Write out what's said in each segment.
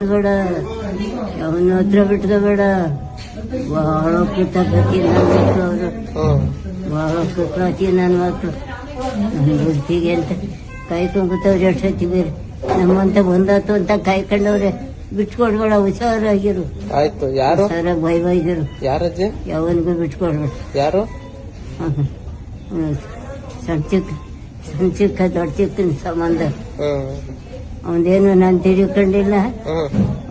ಬೇಡ. ಅವನ ಹತ್ರ ಬೇಡ. ಬಹಳ ಕೃತಜ್ಞತೆ ನನ್ನ ಮಕ್ಕಳು ಅವರು. ಬಹಳ ಕೃತಜ್ಞತೆ ನನ್ನ ಮಕ್ಕಳು ನನ್ನ ಬುದ್ಧಿಗೆ ಅಂತ ಕಾಯ್ಕೊಂಡ್ಬಿಟ್ಟವ್ರೆ ಎಷ್ಟೊತ್ತಿ ಬೇರೆ. ನಮ್ಮಂತ ಬಂದಾತು ಅಂತ ಕಾಯ್ಕೊಂಡವ್ರೆ ಬಿಟ್ಕೊಡ್ಬೇಡ ಹುಷಾರಾಗಿರು. ಆಯ್ತು ಯಾರು? ಹುಷಾರಾಗಿ ಬೈ ಬೈದರು ಯಾರಜ್ಜಿ ಯಾವನಿಗೂ ಬಿಟ್ಕೊಡ್ಬೇಡ. ಯಾರು. ಸಣ್ಣ ಚಿಕ್ಕ ಸಣ್ಣ ಚಿಕ್ಕ ದೊಡ್ಡ ಚಿಕ್ಕನ ಸಂಬಂಧ. ಹ್ಮ್ ಅವನದೇನು ನಾನು ತಿಳ್ಕೊಂಡಿಲ್ಲ.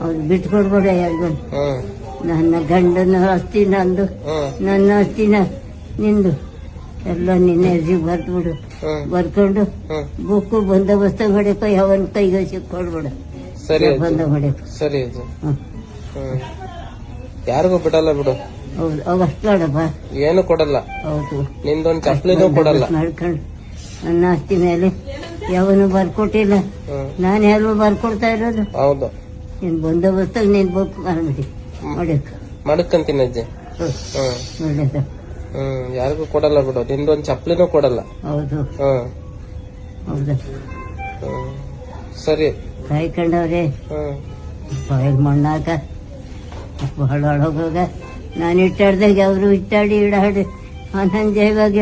ಅವ್ನು ಬಿಟ್ಕೊಡ್ಬೇಡ ಯಾರಿಗೂ. ನನ್ನ ಗಂಡನ ಆಸ್ತಿ ನಂದು. ನನ್ನ ಆಸ್ತಿನ ನಿಂದು. ಎಲ್ಲ ನಿನ್ನ ಹೆಸರಿಗೆ ಬರ್ದ್ಬಿಡು. ಬರ್ಕೊಂಡು ಬುಕ್ಕು ಬಂದೋಬಸ್ತ ಮಾಡಕ್ಕೆ ಯಾವನ್ ಕೈಗೆ ಸಿಕ್ಕೊಡ್ಬಿಡು ಸರಿ ಬಂದ ಮಾಡಕ್ಕೆ ಸರಿ ಯಾರಿಗೂ ಬಿಡಲ್ಲ ಬಿಡು. ಹೌದು ಏನು ಕೊಡಲ್ಲ. ಹೌದು. ನಿಂದೊಂದು ಚಪ್ಲಿನೂ ಕೊಡಲ್ಲ. ಮಾಡ್ಕೊಂಡು ನನ್ನ ಆಸ್ತಿ ಮೇಲೆ ಯಾವನು ಬರ್ಕೊಟ್ಟಿಲ್ಲ. ನಾನು ಯಾರು ಬರ್ಕೊಡ್ತಾ ಇರೋದು. ಹೌದು. ನಿನ್ ಬಂದೋಬಸ್ತಾಗ ನೀನು ಬುಕ್ ಮಾಡ್ಬಿಡಿ. ಮಾಡಕ್ ಮಡ್ಕಂತೀನಿ ಅಜ್ಜಿ. ಹ್ಮ್. ಹ್ಮ್. ಯಾರಿಗೂ ಕೊಡಲ್ಲ ಬಿಡು. ನಿಂದೊಂದ್ ಚಪ್ಲಿನೂ ಕೊಡಲ್ಲ. ಹೌದು. ಹ್ಮ್. ಹೌದು. ಹ್ಮ್. ಸರಿ. ಕಾಯ್ಕೊಂಡವ್ರೆ. ಹ್ಮ್. ಬಾಯಿಗೆ ಮಣ್ಣಾಕ ಬಹಳ ಒಳಗೋಗ. ನಾನು ಇಟ್ಟಾಡ್ದಾಗ ಅವರು ಇಟ್ಟಾಡಿ ಇಡಾಡಿ. ನನ್ನ ಇವಾಗ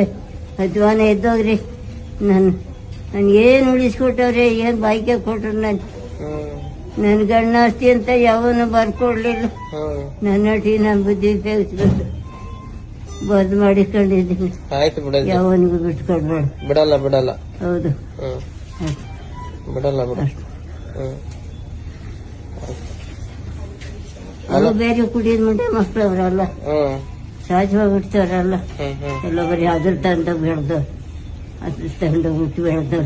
ಅಜ್ವಾನ ಎದ್ದೋಗ್ರಿ. ನಾನು ನಾನು ಏನು ಉಳಿಸ್ಕೊಟ್ಟವ್ರೆ ಏನು ಬಾಯ್ಕೆ ಕೊಟ್ರು ನಾನು ನನ್ನ ಗಂಡ ಆಸ್ತಿ ಅಂತ ಯಾವನು ಬರ್ಕೊಡ್ಲಿಲ್ಲ. ನನ್ನ ಅಟಿ ನನ್ನ ಬುದ್ಧಿ ಉಪಯೋಗಿಸ್ಬೇಕು ಬದ್ ಮಾಡಿಕೊಂಡಿದ್ದೀನಿ. ಆಯ್ತು ಬಿಡಜ್ಜಿ ಯಾವನಿಗೂ ಬಿಟ್ಕೊಂಡು ಬಿಡಲ್ಲ ಬಿಡಲ್ಲ. ಹೌದು. ಬಿಡಲ್ಲ ಬಿಡ. ಅವರು ಬೇರೆ ಕುಡಿಯೋದ್ ಮುಂದೆ ಮಕ್ಳು ಅವರಲ್ಲ ಸಹಜವಾಗಿ ಬಿಡ್ತಾರಲ್ಲ ಎಲ್ಲ ಬರೀ ಅದ್ರ ತಂದ ಬೆಳ್ದು ತಂದ ಹುಟ್ಟು ಬೆಳ್ದು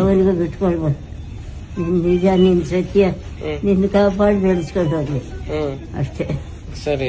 ಅವರಿಗೂ ಬಿಟ್ಕೊಳ್ಬೋದು. ನಿನ್ ನಿಜ ನಿನ್ ಸತ್ಯ ನಿನ್ನ ಕಾಪಾಡಿ ಬೆಳೆಸ್ಕೊಂಡು ಹೋಗ್ಲಿ. ಅಷ್ಟೇ. ಸರಿ